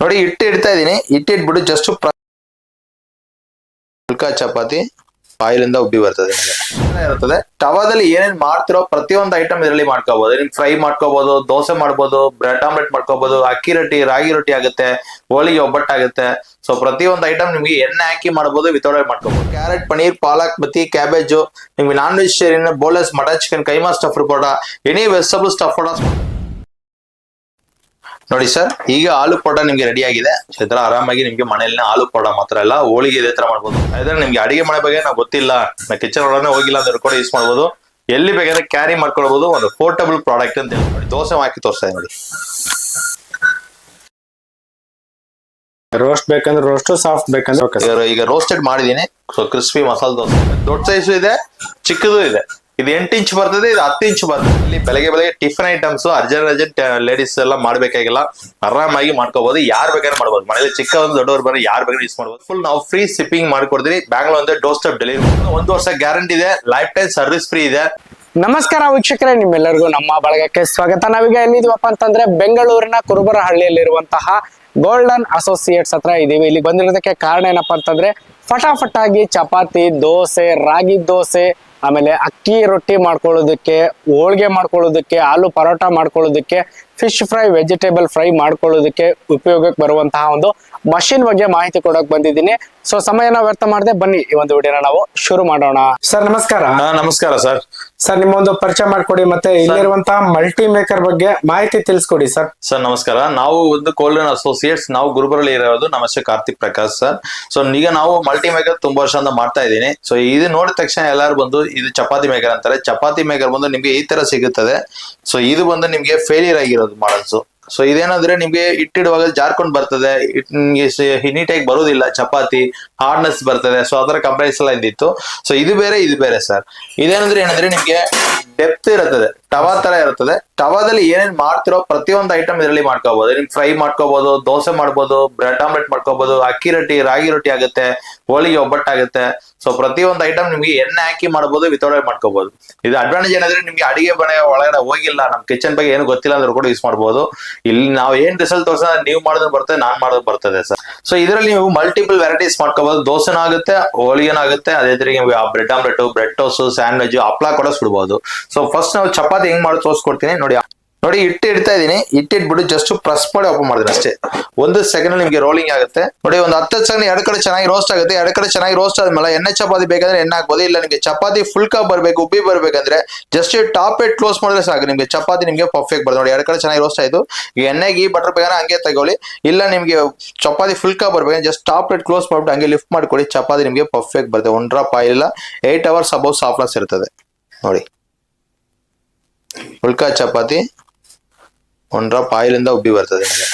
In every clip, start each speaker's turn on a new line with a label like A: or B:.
A: ನೋಡಿ, ಹಿಟ್ಟು ಇಡ್ತಾ ಇದ್ದೀನಿ. ಹಿಟ್ಟು ಇಟ್ಬಿಟ್ಟು ಜಸ್ಟ್ ಉಲ್ಕಾ ಚಪಾತಿ ಆಯಿಲ್ ಇಂದ ಉಬ್ಬಿ ಬರ್ತದೆ ಇರ್ತದೆ ಟವಾದಲ್ಲಿ ಏನೇನ್ ಮಾಡ್ತಿರೋ ಪ್ರತಿಯೊಂದು ಐಟಮ್ ಇದರಲ್ಲಿ ಮಾಡ್ಕೋಬಹುದು ನಿಮ್ ಫ್ರೈ ಮಾಡ್ಕೋಬಹುದು ದೋಸೆ ಮಾಡ್ಬೋದು, ಬ್ರೆಡ್ ಆಮ್ಲೆಟ್ ಮಾಡ್ಕೋಬಹುದು ಅಕ್ಕಿ ರೊಟ್ಟಿ, ರಾಗಿ ರೊಟ್ಟಿ ಆಗುತ್ತೆ, ಹೋಳಿಗೆ ಒಬ್ಬಟ್ಟಾಗುತ್ತೆ ಸೊ ಪ್ರತಿಯೊಂದು ಐಟಮ್ ನಿಮ್ಗೆ ಎಣ್ಣೆ ಹಾಕಿ ಮಾಡ್ಬೋದು ವಿತೌಟ್ ಮಾಡ್ಕೋಬಹುದು ಕ್ಯಾರೆಟ್ ಪನೀರ್ ಪಾಲಕ್, ಬತ್ತಿ ಕ್ಯಾಬೇಜು ನಿಮ್ಗೆ non vegetarian ಬೋಲೆಸ್ mutton chicken keema stuff powder any vegetable stuff powder ನೋಡಿ ಸರ್ ಈಗ ಆಲೂ ಪೌಡರ್ ನಿಮ್ಗೆ ರೆಡಿ ಆಗಿದೆ. ಇದರ ಈ ತರ ಆರಾಮಾಗಿ ನಿಮ್ಗೆ ಮನೆಯಲ್ಲಿ ಆಲೂ ಪೌಡರ್ ಮಾತ್ರ ಅಲ್ಲ ಹೋಳಿಗೆ ಇದೇ ತರ ಮಾಡ್ಬೋದು. ಅದ್ರ ನಿಮ್ಗೆ ಅಡಿಗೆ ಮನೆ ಬಗ್ಗೆ ನಾವು ಗೊತ್ತಿಲ್ಲ. ನಾ ಕಿಚನ್ ಒಳಗಡೆ ಹೋಗಿಲ್ಲ ಅಂದ್ರೆ ಕೂಡ ಯೂಸ್ ಮಾಡ್ಬೋದು. ಎಲ್ಲಿ ಬೇಕಾದ್ರೆ ಕ್ಯಾರಿ ಮಾಡ್ಕೊಳ್ಬಹುದು ಒಂದು ಪೋರ್ಟಬಲ್ ಪ್ರಾಡಕ್ಟ್ ಅಂತ ಹೇಳಿ. ನೋಡಿ ದೋಸೆ ಹಾಕಿ ತೋರಿಸ್ತಾ ನೋಡಿ.
B: ರೋಸ್ಟ್ ಬೇಕಂದ್ರೆ ರೋಸ್ಟ್ ಸಾಫ್ಟ್ ಬೇಕಂದ್ರೆ
A: ಈಗ ರೋಸ್ಟೆಡ್ ಮಾಡಿದೀನಿ ಸೊ ಕ್ರಿಸ್ಪಿ ಮಸಾಲ ದೋಸೆ. ದೊಡ್ಡ ಸೈಜು ಇದೆ ಚಿಕ್ಕದು ಇದೆ. ಇದು ಎಂಟು ಇಂಚ್ ಬರ್ತದೆ, ಇದು ಹತ್ತು ಇಂಚ್ ಬರ್ತದೆ. ಇಲ್ಲಿ ಬೆಳಗ್ಗೆ ಬೆಳಗ್ಗೆ tiffin items, urgent urgent ladies ಎಲ್ಲ ಮಾಡ್ಬೇಕಾಗಿಲ್ಲ. ಆರಾಮಾಗಿ ಮಾಡ್ಕೋಬಹುದು ಯಾರು ಬೇಕಾದ್ರೆ ಮಾಡ್ಬೋದು. ಮನೇಲಿ ಚಿಕ್ಕ ಒಂದು ದೊಡ್ಡವ್ರು ಬರೀ ಯಾರು ಬೇಕಾದ್ರೆ ಯೂಸ್ ಮಾಡ್ಬೋದು. ಫುಲ್ ನಾವು ಫ್ರೀ ಶಿಪ್ಪಿಂಗ್ ಮಾಡ್ಕೊಡ್ತೀವಿ. ಬ್ಯಾಂಗ್ಳೂರ್ ಅಂದ್ರೆ ಡೋರ್ ಸ್ಟೆಪ್ ಡೆಲಿವರಿ ಒಂದು ವರ್ಷ ಗ್ಯಾರಂಟಿ ಇದೆ. ಲೈಫ್ ಟೈಮ್ ಸರ್ವಿಸ್ ಫ್ರೀ ಇದೆ.
B: ನಮಸ್ಕಾರ ವೀಕ್ಷಕರೇ, ನಿಮ್ಮೆಲ್ಲರಿಗೂ ನಮ್ಮ ಬಳಗಕ್ಕೆ ಸ್ವಾಗತ. ನಾವೀಗ ಎಲ್ಲಿದೀವಪ್ಪ ಅಂತಂದ್ರೆ ಬೆಂಗಳೂರಿನ ಕುರುಬರ ಕುರುಬರಹಳ್ಳಿಯಲ್ಲಿರುವಂತಹ ಗೋಲ್ಡನ್ ಅಸೋಸಿಯೇಟ್ಸ್ ಹತ್ರ ಇದೀವಿ ಇಲ್ಲಿ ಬಂದಿರೋದಕ್ಕೆ ಕಾರಣ ಏನಪ್ಪಾ ಅಂತಂದ್ರೆ ಫಟಾಫಟ್ ಆಗಿ ಚಪಾತಿ, ದೋಸೆ, ರಾಗಿ ದೋಸೆ ಆಮೇಲೆ ಅಕ್ಕಿ ರೊಟ್ಟಿ ಮಾಡ್ಕೊಳ್ಳೋದಕ್ಕೆ ಹೋಳ್ಗೆ ಮಾಡ್ಕೊಳ್ಳೋದಕ್ಕೆ ಆಲೂ ಪರೋಟ ಮಾಡ್ಕೊಳ್ಳೋದಕ್ಕೆ ಫಿಶ್ ಫ್ರೈ ವೆಜಿಟೇಬಲ್ ಫ್ರೈ ಮಾಡ್ಕೊಳ್ಳೋದಕ್ಕೆ ಉಪಯೋಗಕ್ಕೆ ಬರುವಂತಹ ಒಂದು ಮಷಿನ್ ಬಗ್ಗೆ ಮಾಹಿತಿ ಕೊಡಕ್ ಬಂದಿದ್ದೀನಿ. ಸೊ ಸಮಯನ ವ್ಯರ್ಥ ಮಾಡದೆ ಬನ್ನಿ ಈ ಒಂದು ವಿಡಿಯೋನ ನಾವು ಶುರು ಮಾಡೋಣ. ಸರ್ ನಮಸ್ಕಾರ.
A: ನಮಸ್ಕಾರ ಸರ್.
B: ಸರ್ ನಿಮ್ಮ ಒಂದು ಪರಿಚಯ ಮಾಡ್ಕೊಡಿ ಮತ್ತೆ ಇಲ್ಲಿರುವಂತಹ ಮಲ್ಟಿ ಮೇಕರ್ ಬಗ್ಗೆ ಮಾಹಿತಿ ತಿಳಿಸ್ಕೊಡಿ ಸರ್.
A: ಸರ್ ನಮಸ್ಕಾರ. ನಾವು ಒಂದು ಕೋಲ್ಡನ್ ಅಸೋಸಿಯೇಟ್ಸ್ ನಾವು ಗುರುಬರಲ್ಲಿ ಇರೋದು ನಮಸ್ತೆ ಕಾರ್ತಿಕ್ ಪ್ರಕಾಶ್ ಸರ್. ಸೊ ಈಗ ನಾವು ಮಲ್ಟಿ ಮೇಕರ್ ತುಂಬಾ ವರ್ಷದಿಂದ ಮಾಡ್ತಾ ಇದ್ದೀನಿ. ಸೊ ಇದು ನೋಡಿದ ತಕ್ಷಣ ಎಲ್ಲಾರು ಬಂದು ಇದು ಚಪಾತಿ ಮೇಕರ್ ಅಂತಾರೆ. ಚಪಾತಿ ಮೇಕರ್ ಬಂದು ನಿಮ್ಗೆ ಈ ತರ ಸಿಗುತ್ತದೆ. ಸೊ ಇದು ಬಂದು ನಿಮ್ಗೆ ಫೇಲಿಯರ್ ಆಗಿರೋದು. ಮಾಡಲ್ಸ್ ಸೊ ಇದೇನಂದ್ರೆ ನಿಮ್ಗೆ ಇಟ್ಟಿಡುವಾಗ ಜಾರ್ಕೊಂಡ್ ಬರ್ತದೆ. ನೀಟಾಗಿ ಬರೋದಿಲ್ಲ. ಚಪಾತಿ ಹಾರ್ಡ್ನೆಸ್ ಬರ್ತದೆ. ಸೊ ಅದರ ಕಂಪ್ರೈಸ್ ಎಲ್ಲ ಇದ್ದಿತ್ತು. ಸೊ ಇದು ಬೇರೆ ಇದು ಬೇರೆ ಸರ್ ಇದೇನಂದ್ರೆ ಏನಂದ್ರೆ ನಿಮ್ಗೆ ಡೆಪ್ತ್ ಇರುತ್ತದೆ. ಟವಾ ತರ ಇರ್ತದೆ ಟವಾದಲ್ಲಿ ಏನೇನ್ ಮಾಡ್ತಿರೋ ಪ್ರತಿಯೊಂದು ಐಟಮ್ ಇದರಲ್ಲಿ ಮಾಡ್ಕೋಬಹುದು ನಿಮ್ ಫ್ರೈ ಮಾಡ್ಕೋಬಹುದು ದೋಸೆ ಮಾಡ್ಬೋದು, ಬ್ರೆಡ್ ಆಮ್ಲೆಟ್ ಮಾಡ್ಕೋಬಹುದು ಅಕ್ಕಿ ರೊಟ್ಟಿ, ರಾಗಿ ರೊಟ್ಟಿ ಆಗುತ್ತೆ, ಹೋಳಿಗೆ ಒಬ್ಬಟ್ಟಾಗುತ್ತೆ ಸೊ ಪ್ರತಿಯೊಂದು ಐಟಮ್ ನಿಮ್ಗೆ ಎಣ್ಣೆ ಹಾಕಿ ಮಾಡ್ಬೋದು ವಿತೌಟ್ ಮಾಡ್ಕೋಬಹುದು ಇದು ಅಡ್ವಾಂಟೇಜ್ ಏನಂದ್ರೆ ನಿಮ್ಗೆ ಅಡಿಗೆ ಮನೆ ಒಳಗಡೆ ಹೋಗಿಲ್ಲ, ನಮ್ ಕಿಚನ್ ಬಗ್ಗೆ ಏನು ಗೊತ್ತಿಲ್ಲ ಅಂದ್ರೂ ಕೂಡ ಯೂಸ್ ಮಾಡ್ಬೋದು. ಇಲ್ಲಿ ನಾವು ಏನ್ ರಿಸಲ್ಟ್ ತೋರ್ಸ ನೀವು ಮಾಡೋದು ಬರ್ತದೆ ನಾನ್ ಮಾಡೋದು ಬರ್ತದೆ ಸರ್. ಸೊ ಇದರಲ್ಲಿ ನೀವು ಮಲ್ಟಿಪಲ್ ವೆರೈಟೀಸ್ ಮಾಡ್ಕೋಬಹುದು ದೋಸೆನೂ ಆಗುತ್ತೆ, ಹೋಳಿಗೆನೂ ಆಗುತ್ತೆ. ಅದೇ ರೀತಿ bread omelette bread toast sandwich ಹಪ್ಳ ಕೂಡ ಸುಡಬಹುದು ಸೊ ಫಸ್ಟ್ ನಾವು ಚಪಾತಿ ಹೆಂಗ್ ಮಾಡಿ ತೋರಿಸ್ಕೊಡ್ತೀನಿ ನೋಡಿ. ನೋಡಿ ಇಟ್ಟು ಇಡ್ತಾ ಇದೀನಿ ಇಟ್ಟಿಟ್ಬಿಟ್ಟು ಜಸ್ಟ್ ಪ್ರೆಸ್ ಮಾಡಿ ಓಪನ್ ಮಾಡಿದ್ರೆ ಅಷ್ಟೇ. ಒಂದು ಸೆಕೆಂಡ್ ನಿಮಗೆ ರೋಲಿಂಗ್ ಆಗುತ್ತೆ. ನೋಡಿ, ಒಂದು ಹತ್ತು ಸೆಕೆಂಡ್ ಎರಡು ಕಡೆ ಚೆನ್ನಾಗಿ ರೋಸ್ಟ್ ಆಗುತ್ತೆ. ಎರಡು ಕಡೆ ಚೆನ್ನಾಗಿ ರೋಸ್ಟ್ ಆದ್ಮೇಲೆ ಎಣ್ಣೆ ಚಪಾತಿ ಬೇಕಂದ್ರೆ ಎಣ್ಣೆ ಹಾಕ್ಬೋದು. ಇಲ್ಲ ನಿಮಗೆ ಚಪಾತಿ ಫುಲ್ ಕಾ ಬರಬೇಕು, ಉಬ್ಬಿ ಬರ್ಬೇಕಂದ್ರೆ ಜಸ್ಟ್ ಟಾಪ್ ಎಟ್ ಕ್ಲೋಸ್ ಮಾಡಿದ್ರೆ ಸಾಕು. ನಿಮಗೆ ಚಪಾತಿ ನಿಮಗೆ ಪರ್ಫೆಕ್ಟ್ ಬರ್ತದೆ. ನೋಡಿ, ಎರಡು ಕಡೆ ಚೆನ್ನಾಗಿ ರೋಸ್ಟ್ ಆಯ್ತು. ಈಗ ಎಣ್ಣೆಗೆ ಬಟರ್ ಬೇಕಾದ್ರೆ ಹಂಗೆ ತಗೊಳ್ಳಿ. ಇಲ್ಲ ನಿಮಗೆ ಚಪಾತಿ ಫುಲ್ ಕಾ ಬರ್ಬೇಕು ಜಸ್ಟ್ ಟಾಪ್ ಎಟ್ ಕ್ಲೋಸ್ ಮಾಡ್ಬಿಟ್ಟು ಹಂಗೆ ಲಿಫ್ಟ್ ಮಾಡ್ಕೊಡಿ. ಚಪಾತಿ ನಿಮಗೆ ಪರ್ಫೆಕ್ಟ್ ಬರ್ತದೆ. ಒನ್ ಡ್ರಾಪ್ ಆಯಿಲ್ ಇಲ್ಲ. ಏಟ್ ಅವರ್ಸ್ ಅಬೌವ್ ಸಾಫ್ಟ್ನೆಸ್ ಇರ್ತದೆ. ನೋಡಿ. ಉಲ್ಕಾ ಚಪಾತಿ ಒನ್ ಡ್ರಾಪ್ ಆಯಿಲ್ ಇಂದ ಉಬ್ಬಿ ಬರ್ತದೆ ನಿಮಗೆ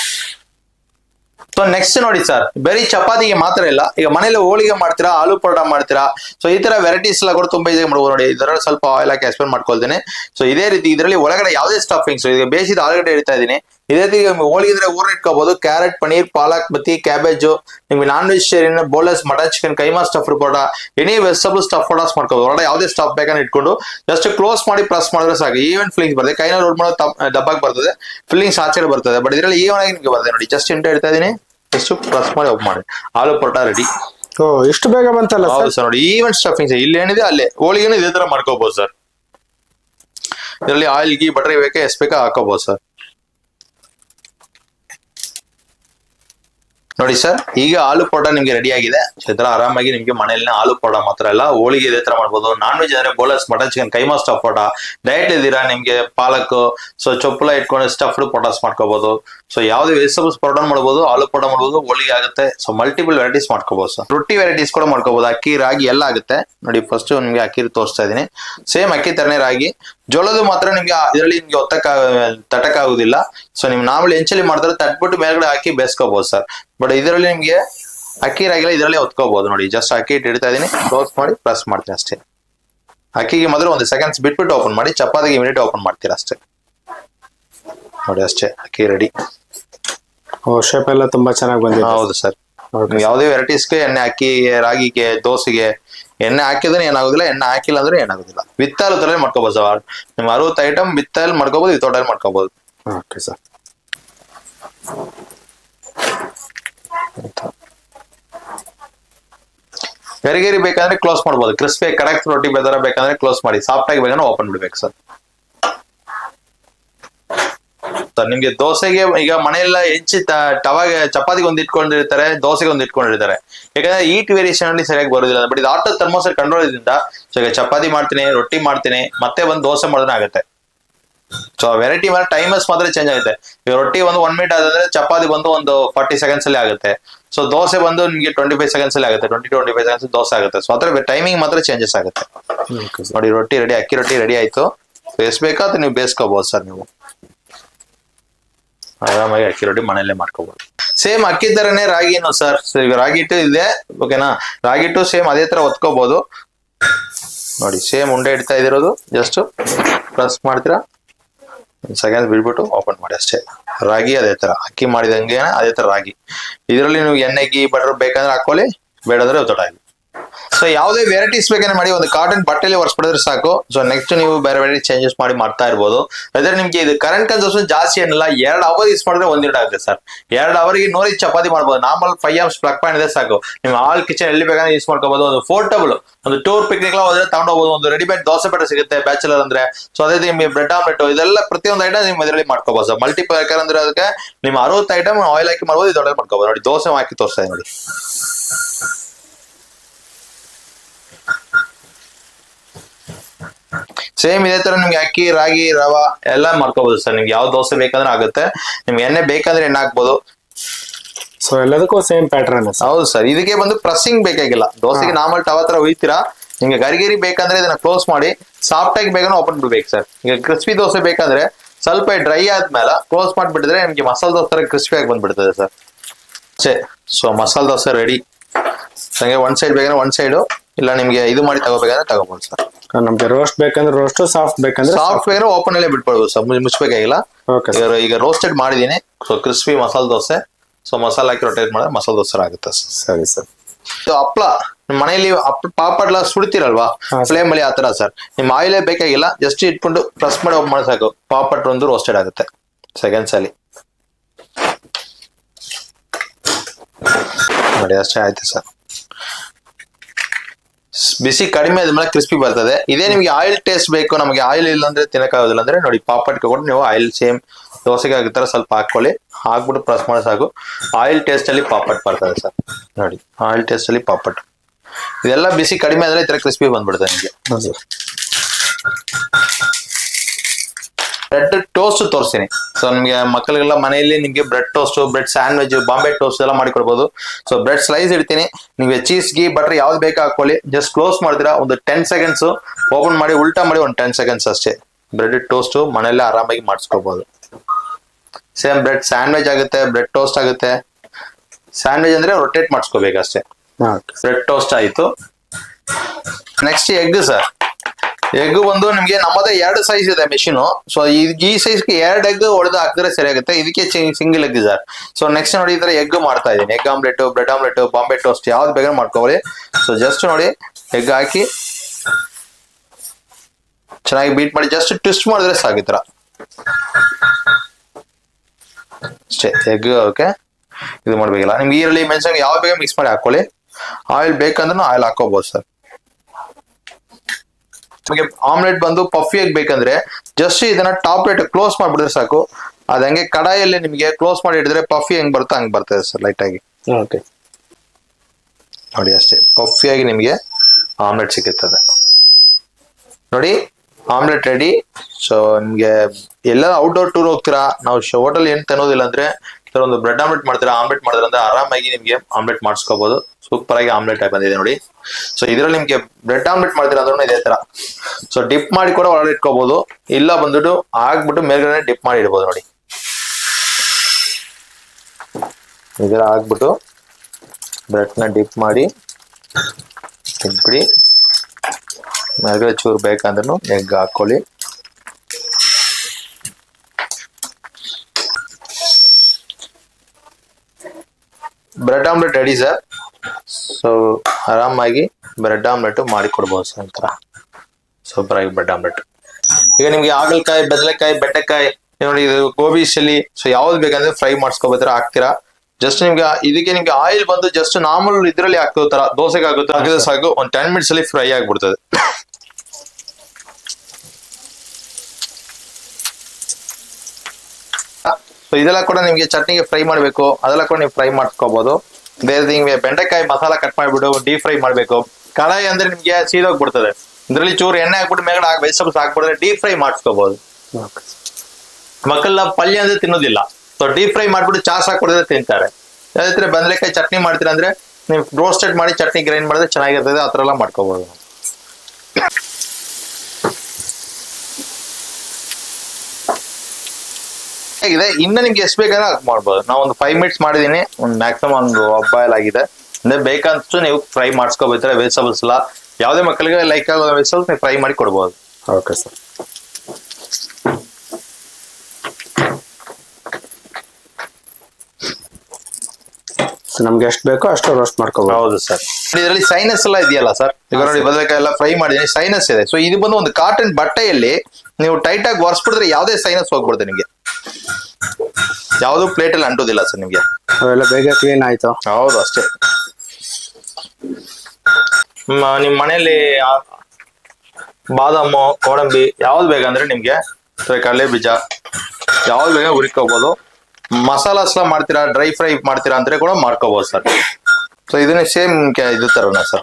A: ಸೊ ನೆಕ್ಸ್ಟ್ ನೋಡಿ ಸರ್ ಬರೀ ಚಪಾತಿಗೆ ಮಾತ್ರ ಇಲ್ಲ, ಈಗ ಮನೇಲಿ ಹೋಳಿಗೆ ಮಾಡ್ತೀರಾ, ಆಲೂ ಪರೋಟ ಮಾಡ್ತೀರಾ ಸೊ ಈ ತರ ವೆರೈಟೀಸ್ ಎಲ್ಲ ಕೂಡ ತುಂಬಾ ಇದೆ ಮಾಡ್ಬೋದು ನೋಡಿ, ಇದರಲ್ಲಿ ಸ್ವಲ್ಪ ಆಯಿಲ್ ಹಾಕಿ ಎಕ್ಸ್ಪ್ಲೇನ್ ಮಾಡ್ಕೊಳ್ತೀನಿ. ಸೊ ಇದೇ ರೀತಿ ಇದರಲ್ಲಿ ಒಳಗಡೆ ಯಾವುದೇ ಸ್ಟಫಿಂಗ್ಸ್ ಈಗ ಬೇಯಿಸಿದ ಆಲೂಗಡ್ಡೆ ಇಡ್ತಾ ಇದೀನಿ ಇದೇ ರೀತಿ ಹೋಳಿಗೆ ಇದ್ರೆ ಊರ್ ಇಟ್ಕೋಬಹುದು ಕ್ಯಾರೆಟ್ ಪನೀರ್ ಪಾಲಕ್ ಮತ್ತಿ ಕ್ಯಾಬೇಜು ನಿಮ್ಗೆ ನಾನ್ ವೆಜಿಟೇರಿಯನ್ ಬೋಲೆಸ್ ಮಟನ್ ಚಿಕನ್ ಕೈಮಾ ಸ್ಟಫ್ ಕೂಡ ಎನಿ ವೆಜಿಟಬಲ್ ಸ್ಟಫ್ ಫೋಟಾಸ್ ಮಾಡ್ಕೋಬಹುದು ಯಾವುದೇ ಸ್ಟಫ್ ಬೇಕಾದ್ರೆ ಇಟ್ಕೊಂಡು ಜಸ್ಟ್ ಕ್ಲೋಸ್ ಮಾಡಿ ಪ್ರೆಸ್ ಮಾಡಿದ್ರೆ ಸಾಕು. ಈವನ್ ಫಿಲ್ಲಿಂಗ್ಸ್ ಬರ್ತದೆ. ಕೈನ ರೋಡ್ ಮಾಡೋ ಡಬ್ಬಾಗಿ ಬರ್ತದೆ. ಫಿಲ್ಲಿಂಗ್ಸ್ ಆಚೆ ಬರ್ತದೆ. ಬಟ್ ಇದರಲ್ಲಿ ಈವನಾಗಿ ನಿಮಗೆ ಬರ್ತದೆ ನೋಡಿ. ಜಸ್ಟ್ ಇಂಟ ಇಡ್ತಾ ಇದೀನಿ? ಜಸ್ಟ್ ಪ್ರೆಸ್ ಮಾಡಿ ಓಪನ್ ಮಾಡಿ. ಆಲೂ ಪರೋಟ ರೆಡಿ
B: ಓ ಎಷ್ಟು ಬೇಗ ಬಂತಲ್ಲ
A: ಹೌದು
B: ಸರ್?
A: ನೋಡಿ. ಈವನ್ ಸ್ಟಫಿಂಗ್ಸ್ ಇಲ್ಲಿ ಏನಿದೆ? ಅಲ್ಲೇ. ಹೋಳಿಗೆನೂ ಇದೇ ತರ ಮಾಡ್ಕೋಬಹುದು ಸರ್. ಇದರಲ್ಲಿ ಆಯಿಲ್ ಗೀ ಬಟರ್ ಬೇಕಾ ಎಷ್ಟು ಬೇಕಾ ಹಾಕೋಬಹುದು ಸರ್. ನೋಡಿ ಸರ್, ಈಗ ಆಲೂ ಪರೋಟ ನಿಮ್ಗೆ ರೆಡಿ ಆಗಿದೆ. ಇದರ ಆರಾಮಾಗಿ ನಿಮ್ಗೆ ಮನೆಯಲ್ಲಿ ಆಲೂ ಪರೋಟ ಮಾತ್ರ ಅಲ್ಲ, ಹೋಳಿಗೆ ಇದೇ ತರ ಮಾಡ್ಬೋದು. ನಾನ್ ವೆಜ್ ಅಂದ್ರೆ bolus mutton chicken keema stuff paratha diet ಇದ್ದೀರಾ ನಿಮ್ಗೆ ಪಾಲಕ್ ಸೊ ಚೊಪ್ಪಲ ಇಟ್ಕೊಂಡು ಸ್ಟಫ್ಡ್ ಪೊಟಾಸ್ ಮಾಡ್ಕೋಬಹುದು ಸೊ ಯಾವುದೇ ವೆಜಿಟೇಬಲ್ಸ್ ಪೌಡರ್ ಮಾಡ್ಬೋದು, ಆಲೂ ಪೌಡರ್ ಮಾಡ್ಬೋದು, ಹೋಳಿಗೆ ಆಗುತ್ತೆ. ಸೊ ಮಲ್ಟಿಪಲ್ ವೆರೈಟೀಸ್ ಮಾಡ್ಕೋಬಹುದು ಸರ್ ರೊಟ್ಟಿ ವೆರೈಟೀಸ್ ಕೂಡ ಮಾಡ್ಕೋಬಹುದು ಅಕ್ಕಿ, ರಾಗಿ ಎಲ್ಲ ಆಗುತ್ತೆ. ನೋಡಿ ಫಸ್ಟ್ ನಿಮ್ಗೆ ಅಕ್ಕಿ ತೋರಿಸ್ತಾ ಇದೀನಿ ಸೇಮ್ ಅಕ್ಕಿ ತರನೇ ರಾಗಿ. ಜೋಳದ ಮಾತ್ರ ನಿಮ್ಗೆ ಇದರಲ್ಲಿ ನಿಮ್ಗೆ ಒತ್ತಕ್ಕ ತಟಕ್ಕಾಗುದಿಲ್ಲ ಸೊ ನಿಮ್ ನಾವಲ್ಲಿ ಎಂಚಲ್ಲಿ ಮಾಡ್ತಾರೆ ತಟ್ಬಿಟ್ಟು ಮೇಲ್ಗಡೆ ಹಾಕಿ ಬೇಸ್ಕೋಬಹುದು ಸರ್ ಬಟ್ ಇದರಲ್ಲಿ ನಿಮ್ಗೆ ಅಕ್ಕಿ ರಾಗಿಲ್ಲ ಇದರಲ್ಲಿ ಒತ್ಕೋಬಹುದು ನೋಡಿ ಜಸ್ಟ್ ಅಕ್ಕಿ ಇಡ್ತಾ ಇದೀನಿ ಕ್ಲೋಸ್ ಮಾಡಿ ಪ್ರೆಸ್ ಮಾಡ್ತೀನಿ ಅಷ್ಟೇ. ಅಕ್ಕಿಗೆ ಮೊದಲು ಒಂದು ಸೆಕೆಂಡ್ಸ್ ಬಿಟ್ಬಿಟ್ಟು ಓಪನ್ ಮಾಡಿ, ಚಪಾತಿಗೆ ಇಮಿಡಿಯೇಟ್ ಓಪನ್ ಮಾಡ್ತೀರಾ ಅಷ್ಟೇ. ನೋಡಿ, ಅಷ್ಟೇ, ಅಕ್ಕಿ ರೆಡಿ
B: ಶೇಪ್ ಎಲ್ಲ ತುಂಬಾ ಚೆನ್ನಾಗಿ ಬಂದಿದೆ.
A: ಹೌದು ಸರ್. ಯಾವುದೇ ವೆರೈಟೀಸ್ಗೆ ಎಣ್ಣೆ ಹಾಕಿ ರಾಗಿಗೆ ದೋಸೆಗೆ ಎಣ್ಣೆ ಹಾಕಿದ್ರೆ ಏನಾಗುದಿಲ್ಲ ಎಣ್ಣೆ ಹಾಕಿಲ್ಲ ಅಂದ್ರೆ ಏನಾಗುದಿಲ್ಲ. ವಿತ್ತಲ್ ತರ ಮಾಡ್ಕೋಬಹುದು ಸರ್. ನಿಮ್ ಅರವತ್ತು ಐಟಮ್ ವಿತ್ತಲ್ ಮಾಡ್ಕೋಬಹುದು ವಿತೌಟ್ ಅಲ್ಲಿ ಮಾಡ್ಕೋಬಹುದು
B: ಓಕೆ ಸರ್
A: ಗರಿ ಗರಿ ಬೇಕಂದ್ರೆ ಕ್ಲೋಸ್ ಮಾಡ್ಬೋದು. ಕ್ರಿಸ್ಪಿ ಕಡಕ್ ರೊಟ್ಟಿ ಬೇದಾರ ಬೇಕಂದ್ರೆ ಕ್ಲೋಸ್ ಮಾಡಿ. ಸಾಫ್ಟ್ ಆಗಿ ಬೇಕಂದ್ರೆ ಓಪನ್ ಬಿಡ್ಬೇಕು ಸರ್. ಸರ್ ನಿಮ್ಗೆ ದೋಸೆಗೆ ಈಗ ಮನೆಯೆಲ್ಲ ಹೆಂಚಿ ಟವಾಗೆ ಚಪಾತಿಗೆ ಒಂದ್ ಇಟ್ಕೊಂಡಿರ್ತಾರೆ ದೋಸೆಗೆ ಒಂದು ಇಟ್ಕೊಂಡಿರ್ತಾರೆ. ಯಾಕಂದ್ರೆ ಈಟ್ ವೇರಿಯೇಷನ್ ಅಲ್ಲಿ ಸರಿಯಾಗಿ ಬರೋದಿಲ್ಲ. ಬಟ್ ಇದು ಆಟೋ ಥರ್ಮೋಸರ್ ಕಂಟ್ರೋಲ್ ಇದ್ರಿಂದ ಸೊ ಈಗ ಚಪಾತಿ ಮಾಡ್ತೀನಿ ರೊಟ್ಟಿ ಮಾಡ್ತೀನಿ ಮತ್ತೆ ಒಂದು ದೋಸೆ ಮಾಡೋದನ್ನ ಆಗುತ್ತೆ. ಸೊ ವೆರೈಟಿ ಮೇಲೆ ಟೈಮಸ್ ಮಾತ್ರ ಚೇಂಜ್ ಆಗುತ್ತೆ. ಈಗ ರೊಟ್ಟಿ ಒಂದು ಒನ್ ಮಿನಿಟ್ ಆದ್ರೆ ಚಪಾತಿ ಬಂದು ಒಂದು ಫಾರ್ಟಿ ಸೆಕೆಂಡ್ಸ್ ಅಲ್ಲಿ ಆಗುತ್ತೆ. ಸೊ ದೋಸೆ ಬಂದು ನಿಮಗೆ ಟ್ವೆಂಟಿ ಫೈವ್ ಸೆಕೆಂಡ್ಸ್ ಅಲ್ಲಿ ಆಗುತ್ತೆ. Twenty twenty five seconds dosa ಆಗುತ್ತೆ. ಸೊ ಅದ್ರ ಟೈಮಿಂಗ್ ಮಾತ್ರ ಚೇಂಜಸ್ ಆಗುತ್ತೆ. ನೋಡಿ ರೊಟ್ಟಿ ರೆಡಿ ಅಕ್ಕಿ ರೊಟ್ಟಿ ರೆಡಿ ಆಯ್ತು. ಬೇಯಿಸ್ಬೇಕಾದ್ರೆ ನೀವು ಬೇಯಿಸ್ಕೋಬಹುದು ಸರ್ ನೀವು? ಆರಾಮಾಗಿ ಅಕ್ಕಿ ರೊಟ್ಟಿ ಮನೆಯಲ್ಲೇ ಮಾಡ್ಕೋಬಹುದು ಸೇಮ್ ಅಕ್ಕಿ ತರನೇ ರಾಗಿನು ಸರ್ ಈಗ ರಾಗಿ ಹಿಟ್ಟು ಇದೆ. ಓಕೆನಾ ರಾಗಿ ಹಿಟ್ಟು ಸೇಮ್ ಅದೇ ತರ ಒತ್ಕೋಬಹುದು ನೋಡಿ ಸೇಮ್ ಉಂಡೆ ಇಡ್ತಾ ಇದಿರೋದು. ಜಸ್ಟ್ ಪ್ರೆಸ್ ಮಾಡ್ತೀರಾ? ಸೆಕೆಂಡ್ ಬಿಡ್ಬಿಟ್ಟು ಓಪನ್ ಮಾಡಿ ಅಷ್ಟೇ. ರಾಗಿ ಅದೇ ತರ. ಅಕ್ಕಿ ಮಾಡಿದಂಗೆ ಅದೇ ತರ ರಾಗಿ. ಇದರಲ್ಲಿ ನೀವು ಎಣ್ಣೆ ಗೀ ಬಟರ್ ಬೇಕಂದ್ರೆ ಹಾಕೊಳ್ಳಿ ಬೇಡಂದ್ರೆ ಒತ್ತಡಾಗಿ ಸೊ ಯಾವುದೇ ವೆರೈಟೀಸ್ ಬೇಕಾದ್ರೆ ಮಾಡಿ ಒಂದು ಕಾಟನ್ ಬಟ್ಟೆಲಿ ಒರೆಸ್ಬಿಡಿದ್ರೆ ಸಾಕು. ಸೊ ನೆಕ್ಸ್ಟ್ ನೀವು ಬೇರೆ ಬೇರೆ ಚೇಂಜಸ್ ಮಾಡಿ ಮಾಡ್ತಾ ಇರ್ಬೋದು. ಅದೇ ನಿಮ್ಗೆ ಇದು ಕರೆಂಟ್ ಕನ್ಸಪ್ಷನ್ ಜಾಸ್ತಿ ಏನಿಲ್ಲ, ಎರಡು ಅವರ್ ಯೂಸ್ ಮಾಡಿದ್ರೆ ಒಂದ್ ಯೂನಿಟ್ ಆಗುತ್ತೆ ಸರ್ ಎರಡು ಅವರಿಗೆ ನೂರ ಚಪಾತಿ ಮಾಡ್ಬೋದು. Normal five hours plug point ಇದೆ ಸಾಕು. ನಿಮ್ಮ ಆಲ್ ಕಿಚನ್ ಎಲ್ಲಿ ಬೇಕಾದ್ರೆ ಯೂಸ್ ಮಾಡ್ಕೋಬಹುದು ಒಂದು ಫೋರ್ಟಬಲ್ ಒಂದು ಟೂರ್ ಪಿಕ್ನಿಕ್ ಹೋದ್ರೆ ಹೋಗ್ಬೋದು. ಒಂದು ರೆಡಿಮೇಡ್ ದೋಸೆ ಬೆಟ್ಟ ಸಿಗುತ್ತೆ ಬ್ಯಾಚುಲರ್ ಅಂದ್ರೆ. ಸೊ ಅದೇ ನಿಮಗೆ ಬ್ರೆಡ್ ಆಮ್ಲೆಟ್ ಇದೆಲ್ಲ ಪ್ರತಿಯೊಂದು ಐಟಮ್ ನೀವು ಇದರಲ್ಲಿ ಮಾಡ್ಕೋಬಹುದು ಸರ್ ಮಲ್ಟಿಪಲ್ ಅಂದ್ರೆ ಅದಕ್ಕೆ ನಿಮ್ಮ ಅರವತ್ತು ಐಟಮ್ ಆಯಿಲ್ ಹಾಕಿ ಮಾಡ್ಬೋದು ಇದೊಳಗೆ ಮಾಡ್ಕೋಬಹುದು ನೋಡಿ, ದೋಸೆ ಹಾಕಿ ತೋರಿಸ್ತಾ ನೋಡಿ. ಸೇಮ್ ಇದೇ ತರ ನಿಮ್ಗೆ ಅಕ್ಕಿ ರಾಗಿ ರವ ಎಲ್ಲ ಮಾಡ್ಕೋಬಹುದು ಸರ್ ನಿಮ್ಗೆ ಯಾವ ದೋಸೆ ಬೇಕಂದ್ರೆ ಆಗುತ್ತೆ. ನಿಮ್ಗೆ ಎಣ್ಣೆ ಬೇಕಂದ್ರೆ ಎಣ್ಣೆ ಹಾಕ್ಬೋದು.
B: ಸೊ ಎಲ್ಲದಕ್ಕೂ ಸೇಮ್ ಪ್ಯಾಟರ್ನ್
A: ಹೌದು ಸರ್ ಇದಕ್ಕೆ ಬಂದು ಪ್ರೆಸ್ಸಿಂಗ್ ಬೇಕಾಗಿಲ್ಲ. ದೋಸೆಗೆ ನಾರ್ಮಲ್ ಟವ ತರ ಒಯ್ತೀರಾ ನಿಮ್ಗೆ ಗರಿಗರಿ ಬೇಕಂದ್ರೆ ಇದನ್ನ ಕ್ಲೋಸ್ ಮಾಡಿ ಸಾಫ್ಟ್ ಆಗಿ ಬೇಕಂದ್ರೆ ಓಪನ್ ಬಿಡ್ಬೇಕು ಸರ್ ಈಗ ಕ್ರಿಸ್ಪಿ ದೋಸೆ ಬೇಕಂದ್ರೆ ಸ್ವಲ್ಪ ಡ್ರೈ ಆದ್ಮೇಲೆ ಕ್ಲೋಸ್ ಮಾಡಿಬಿಟ್ಟಿದ್ರೆ ನಿಮ್ಗೆ ಮಸಾಲೆ ದೋಸೆ ಕ್ರಿಸ್ಪಿ ಆಗಿ ಬಂದ್ಬಿಡ್ತದೆ sir say so masala dosa ready ಹಂಗೆ ಒನ್ ಸೈಡ್ ಬೇಕಂದ್ರೆ ಒನ್ ಸೈಡು ಇಲ್ಲ ನಿಮ್ಗೆ ಇದು ಮಾಡಿ ತಗೋಬೇಕಂದ್ರೆ ತಗೋಬಹುದು ಸರ್.
B: ನಮ್ಗೆ ರೋಸ್ಟ್ ಬೇಕಂದ್ರೆ ರೋಸ್ಟ್ ಸಾಫ್ಟ್ ಬೇಕಂದ್ರೆ
A: ಸಾಫ್ಟ್ ವೇರ್ ಓಪನ್ ಅಲ್ಲೇ ಬಿಟ್ಬಿಡ್ಬೋದು ಸರ್ ಮುಚ್ಚ್- ಮುಚ್ಚಬೇಕಾಗಿಲ್ಲ ಈಗ ರೋಸ್ಟೆಡ್ ಮಾಡಿದೀನಿ so crispy masala dosa. So ಮಸಾಲೆ ಹಾಕಿ ರೊಟೇಟ್ ಮಾಡಿದ್ರೆ ಮಸಾಲೆ ದೋಸೆ ಆಗುತ್ತೆ ಸರ್.
B: ಸರಿ
A: ಹಪ್ಳ. ನಿಮ್ ಮನೆಯಲ್ಲಿ ಪಾಪಡ್ಲ ಸುಡ್ತಿರಲ್ವಾ. ಫ್ಲೇಮ್ ಅಲ್ಲಿ ಆತರ ಸರ್. ನಿಮ್ ಆಯಿಲೇ ಬೇಕಾಗಿಲ್ಲ. ಜಸ್ಟ್ ಇಟ್ಕೊಂಡು ಪ್ರೆಸ್ ಮಾಡಿ ಓಪನ್ ಮಾಡಿ ಸಾಕು. ಪಾಪಡ್ ಒಂದು ರೋಸ್ಟೆಡ್ ಆಗುತ್ತೆ. ಸೆಕೆಂಡ್ಸ್ ಅಲ್ಲಿ ನೋಡಿ ಅಷ್ಟೇ ಆಯ್ತು ಸರ್. ಬಿಸಿ ಕಡಿಮೆ ಆದ್ಮೇಲೆ ಕ್ರಿಸ್ಪಿ ಬರ್ತದೆ. ಇದೇ ನಿಮಗೆ ಆಯಿಲ್ ಟೇಸ್ಟ್ ಬೇಕು, ನಮಗೆ ಆಯಿಲ್ ಇಲ್ಲ ಅಂದ್ರೆ ತಿನ್ನಕ್ಕಾಗೋದಿಲ್ಲ ಅಂದ್ರೆ ನೋಡಿ, ಪಾಪಡ್ ತಗೊಂಡು ನೀವು ಆಯಿಲ್ ಸೇಮ್ ದೋಸೆಗೆ ಆಗೋ ತರ ಸ್ವಲ್ಪ ಹಾಕೊಳ್ಳಿ ಹಾಕ್ಬಿಟ್ಟು ಪ್ರೆಸ್ ಮಾಡಿ ಸಾಕು. ಆಯಿಲ್ ಟೇಸ್ಟ್ ಅಲ್ಲಿ ಪಾಪಡ್ ಬರ್ತದೆ ಸರ್. ನೋಡಿ ಆಯಿಲ್ ಟೇಸ್ಟ್ ಅಲ್ಲಿ ಪಾಪಡ್. ಇದೆಲ್ಲ ಬಿಸಿ ಕಡಿಮೆ ಆದ್ರೆ ಈ ತರ ಕ್ರಿಸ್ಪಿ ಬಂದ್ಬಿಡುತ್ತೆ ನಿಮಗೆ. ಬ್ರೆಡ್ ಟೋಸ್ಟ್ ತೋರಿಸ್ತೀನಿ. ಸೊ ನಿಮಗೆ ಮಕ್ಕಳಿಗೆಲ್ಲ ಮನೆಯಲ್ಲಿ ನಿಮಗೆ bread toast bread sandwich Bombay toast ಎಲ್ಲ ಮಾಡಿಕೊಡ್ಬೋದು. ಸೊ ಬ್ರೆಡ್ ಸ್ಲೈಸ್ ಇಡ್ತೀನಿ. ನೀವು ಚೀಸ್ ಗೀ ಬಟರ್ ಯಾವ್ದು ಬೇಕು ಹಾಕೊಳ್ಳಿ ಜಸ್ಟ್ ಕ್ಲೋಸ್ ಮಾಡ್ತೀರಾ? ಒಂದು ಟೆನ್ ಸೆಕೆಂಡ್ಸ್ ಓಪನ್ ಮಾಡಿ ಉಲ್ಟಾ ಮಾಡಿ ಒಂದು ಟೆನ್ ಸೆಕೆಂಡ್ಸ್ ಅಷ್ಟೇ. ಬ್ರೆಡ್ ಟೋಸ್ಟ್ ಮನೆಯಲ್ಲೇ ಆರಾಮಾಗಿ ಮಾಡಿಸ್ಕೋಬಹುದು ಸೇಮ್ ಬ್ರೆಡ್ ಸ್ಯಾಂಡ್ವಿಚ್ ಆಗುತ್ತೆ ಬ್ರೆಡ್ ಟೋಸ್ಟ್ ಆಗುತ್ತೆ. ಸ್ಯಾಂಡ್ವಿಚ್ ಅಂದ್ರೆ ರೊಟೇಟ್ ಮಾಡಿಸ್ಕೋಬೇಕು ಅಷ್ಟೇ. ಬ್ರೆಡ್ ಟೋಸ್ಟ್ ಆಯ್ತು. ನೆಕ್ಸ್ಟ್ ಎಗ್ ಸರ್ ಎಗ್ ಬಂದು ನಿಮ್ಗೆ ನಮ್ಮದೇ ಎರಡು ಸೈಜ್ ಇದೆ ಮೆಷಿನ್ ಸೊ ಈ ಸೈಜ್ಗೆ ಎರಡು ಎಗ್ ಹೊಡೆದು ಹಾಕಿದ್ರೆ ಸರಿಯಾಗುತ್ತೆ ಇದಕ್ಕೆ single egg sir so next ನೋಡಿ ಇದ್ರೆ ಎಗ್ ಮಾಡ್ತಾ ಇದೀನಿ egg omelette bread omelette Bombay toast ಯಾವ್ದು ಬೇಗ ಮಾಡ್ಕೊಳ್ಳಿ ಸೊ ಜಸ್ಟ್ ನೋಡಿ ಎಗ್ ಹಾಕಿ. ಚೆನ್ನಾಗಿ ಬೀಟ್ ಮಾಡಿ ಜಸ್ಟ್ ಟ್ವಿಸ್ಟ್ ಮಾಡಿದ್ರೆ ಸಾಕು ಎಗ್ ಓಕೆ ಇದು ಮಾಡ್ಬೇಕಿಲ್ಲ. ನಿಮ್ಗೆ ಈರುಳ್ಳಿ ಮೆಣಸಿನ ಯಾವ ಬೇಗ ಮಿಕ್ಸ್ ಮಾಡಿ ಹಾಕೊಳ್ಳಿ ಆಯಿಲ್ ಬೇಕಂದ್ರೂ ಆಯಿಲ್ ಹಾಕೋಬಹುದು ಸರ್ ನಿಮಗೆ ಆಮ್ಲೆಟ್ ಬಂದು ಪಫಿ ಆಗಿ ಬೇಕಂದ್ರೆ ಜಸ್ಟ್ ಇದನ್ನ ಟಾಪ್ ರೇಟ್ ಕ್ಲೋಸ್ ಮಾಡ್ಬಿಟ್ರೆ ಸಾಕು. ಅದ್ ಹಂಗೆ ಕಡಾಯಲ್ಲಿ ನಿಮಗೆ ಕ್ಲೋಸ್ ಮಾಡಿ ಹಿಡಿದ್ರೆ ಪಫಿ ಹೆಂಗ್ ಬರ್ತಾ ಹಂಗ್ ಬರ್ತದೆ ಸರ್ ಲೈಟ್ ಆಗಿ.
B: ಓಕೆ
A: ನೋಡಿ ಅಷ್ಟೇ ಪಫಿಯಾಗಿ ನಿಮಗೆ ಆಮ್ಲೆಟ್ ಸಿಗುತ್ತದೆ. ನೋಡಿ ಆಮ್ಲೆಟ್ ರೆಡಿ ಸೊ ನಿಮಗೆ ಎಲ್ಲ ಔಟ್ಡೋರ್ ಟೂರ್ ಹೋಗ್ತೀರಾ? ನಾವು ಹೋಟೆಲ್ ಏನ್ ತಿನ್ನೋದಿಲ್ಲ ಅಂದ್ರೆ ತರ ಒಂದು ಬ್ರೆಡ್ ಆಮ್ಲೆಟ್ ಮಾಡ್ತೀರಾ, ಆಮ್ಲೆಟ್ ಮಾಡಿದ್ರೆ ಅಂದ್ರೆ ಆರಾಮಾಗಿ ನಿಮಗೆ ಆಮ್ಲೆಟ್ ಮಾಡಿಸ್ಕೋಬಹುದು ಸೂಪರ್ ಆಗಿ ಆಮ್ಲೆಟ್ ಆಗಿ ಬಂದಿದೆ ನೋಡಿ. ಸೊ ಇದ್ರಲ್ಲಿ ನಿಮಗೆ ಬ್ರೆಡ್ ಆಮ್ಲೆಟ್ ಮಾಡ್ತೀರಾ ಅಂದ್ರೂ ಇದೇ ತರ. ಸೊ ಡಿಪ್ ಮಾಡಿ ಕೂಡ ಒಳಗಡೆ ಇಟ್ಕೋಬಹುದು ಇಲ್ಲ ಬಂದ್ಬಿಟ್ಟು ಆಗ್ಬಿಟ್ಟು ಮೇಲ್ಗಡೆ ಡಿಪ್ ಮಾಡಿ ಇಡ್ಬೋದು ನೋಡಿ. ಇದರ ಆಗ್ಬಿಟ್ಟು ಬ್ರೆಡ್ನ ಡಿಪ್ ಮಾಡಿ ಇಟ್ಬಿಡಿ ಮೇಲ್ಗಡೆ ಚೂರು ಬೇಕಂದ್ರೂ ಎಗ್ ಹಾಕೊಳ್ಳಿ. ಆಮ್ಲೆಟ್ ರೆಡಿ ಸರ್ ಸೊ ಆರಾಮಾಗಿ ಬ್ರೆಡ್ ಆಮ್ಲೆಟ್ ಮಾಡಿ ಕೊಡ್ಬೋದು ಸರ್ ಒಂಥರ ಸೂಪರ್ ಆಗಿ ಬ್ರೆಡ್ ಆಮ್ಲೆಟ್ ಈಗ ನಿಮ್ಗೆ ಹಾಗಲಕಾಯಿ ಬದನೆಕಾಯಿ ಬೆಂಡೆಕಾಯಿ ನೋಡಿ ಇದು ಗೋಬಿ ಶಲಿ ಸೊ ಯಾವ್ದು ಬೇಕಂದ್ರೆ ಫ್ರೈ ಮಾಡ್ಸ್ಕೊಬೇಕಾದ್ರೆ ಹಾಕ್ತೀರಾ? ಜಸ್ಟ್ ನಿಮ್ಗೆ, ಇದಕ್ಕೆ ನಿಮ್ಗೆ ಆಯಿಲ್ ಬಂದು ಜಸ್ಟ್ ನಾರ್ಮಲ್ ಇದ್ರಲ್ಲಿ ಹಾಕೋ ತರ ದೋಸೆಗೆ ಆಗುತ್ತೆ ಹಾಕಿದ್ರೆ ಸಾಕು, ಒಂದ್ ಟೆನ್ ಮಿನಿಟ್ಸ್ ಅಲ್ಲಿ ಫ್ರೈ ಆಗ್ಬಿಡ್ತದೆ. ಸೊ ಇದೆಲ್ಲ ಕೂಡ ನಿಮ್ಗೆ ಚಟ್ನಿಗೆ ಫ್ರೈ ಮಾಡಬೇಕು, ಅದೆಲ್ಲ ಕೂಡ ನೀವು ಫ್ರೈ ಮಾಡ್ಕೋಬಹುದು ಬೇರೆ ಹಿಂಗೆ ಬೆಂಡೆಕಾಯಿ ಮಸಾಲ ಕಟ್ ಮಾಡಿಬಿಟ್ಟು ಡೀಪ್ ಫ್ರೈ ಮಾಡಬೇಕು. ಕಡಾಯಿ ಅಂದ್ರೆ ನಿಮ್ಗೆ ಸೀದೋಗ್ಬಿಡ್ತದೆ. ಇದ್ರಲ್ಲಿ ಚೂರು ಎಣ್ಣೆ ಹಾಕ್ಬಿಟ್ಟು ಮೇಗಡೆ ವೆಜಿಟೇಬಲ್ಸ್ ಹಾಕ್ಬಿಟ್ರೆ ಡೀಪ್ ಫ್ರೈ ಮಾಡಿಸ್ಕೋಬಹುದು ಮಕ್ಕಳ ಪಲ್ಯ ಅಂದ್ರೆ ತಿನ್ನೋದಿಲ್ಲ. ಸೊ ಡೀಪ್ ಫ್ರೈ ಮಾಡ್ಬಿಟ್ಟು ಚಾಸ್ ಹಾಕೊಡಿದ್ರೆ ತಿಂತಾರೆ. ಅದೇ ಬಂದ್ರೆಕಾಯಿ ಚಟ್ನಿ ಮಾಡ್ತೀರಾ ಅಂದ್ರೆ ನೀವು ರೋಸ್ಟೆಡ್ ಮಾಡಿ ಚಟ್ನಿ ಗ್ರೈಂಡ್ ಮಾಡಿದ್ರೆ ಚೆನ್ನಾಗಿರ್ತದೆ ಆ ಥರ ಎಲ್ಲ ಮಾಡ್ಕೋಬಹುದು ಹೇಗಿದೆ ಇನ್ನು ನಿಮ್ಗೆ ಎಷ್ಟು ಬೇಕಾದ್ರೆ ಹಾಕ್ ಮಾಡ್ಬೋದು. ನಾವ್ ಒಂದು ಫೈವ್ ಮಿನಿಟ್ಸ್ ಮಾಡಿದೀನಿ. ಒಂದು ಮ್ಯಾಕ್ಸಿಮಮ್ ಒಂದು ಬಾಯ್ಲ್ ಆಗಿದೆ. ಅಂದ್ರೆ ಬೇಕಂತೂ ನೀವು ಫ್ರೈ ಮಾಡಿಸ್ಕೋಬೇಕಾದ್ರೆ ವೆಜಿಟೇಬಲ್ಸ್ ಎಲ್ಲ ಯಾವುದೇ ಮಕ್ಕಳಿಗೆ ಲೈಕ್ ಆಗೋ ವೆಜಿಟೇಬಲ್ಸ್ ನೀವು ಫ್ರೈ ಮಾಡಿ ಕೊಡ್ಬೋದು.
B: ಓಕೆ ಸರ್ ನಮ್ಗೆ ಎಷ್ಟು ಬೇಕೋ ಅಷ್ಟು ರೋಸ್ಟ್ ಮಾಡ್ಕೋಬಹುದು
A: ಹೌದು ಸರ್ ಇದರಲ್ಲಿ ಸೈನಸ್ ಎಲ್ಲ ಇದೆಯಲ್ಲ ಸರ್ ಈಗ ನೋಡಿ ಬದನೆಕಾಯಿ ಎಲ್ಲ ಫ್ರೈ ಮಾಡಿದೀನಿ. ಸೈನಸ್ ಇದೆ. ಸೊ ಇದು ಬಂದು ಒಂದು ಕಾಟನ್ ಬಟ್ಟೆಯಲ್ಲಿ ನೀವು ಟೈಟ್ ಆಗಿ ಒರೆಸ್ಬಿಡಿದ್ರೆ ಯಾವುದೇ ಸೈನಸ್ ಹೋಗ್ಬಿಡುತ್ತೆ ನಿಮಗೆ. ಯಾವುದು ಪ್ಲೇಟ್ ಅಲ್ಲಿ ಅಂಟುದಿಲ್ಲ ಸರ್ ನಿಮ್ಗೆ?
B: ಅವೆಲ್ಲ ಬೇಗ ಕ್ಲೀನ್ ಆಯ್ತು.
A: ಹೌದು ಅಷ್ಟೇ. ಮ- ನಿಮ್ ಮನೆಯಲ್ಲಿ ಆ- ಬಾದಾಮು ಗೋಡಂಬಿ ಯಾವ್ದು ಬೇಕಂದ್ರೆ ನಿಮ್ಗೆ? ಅಥವಾ ಕಡಲೆ ಬೀಜ. ಯಾವ್ದು ಬೇಗ ಹುರಿಕೋಬಹುದು ಮಸಾಲಾಸ್ ಎಲ್ಲ ಮಾಡ್ತೀರಾ ಡ್ರೈ ಫ್ರೈ ಮಾಡ್ತೀರಾ ಅಂದ್ರೆ ಕೂಡ ಮಾಡ್ಕೋಬಹುದು ಸರ್ ಸೊ ಇದನ್ನ ಸೇಮ್ ಇದು ತರೋಣ ಸರ್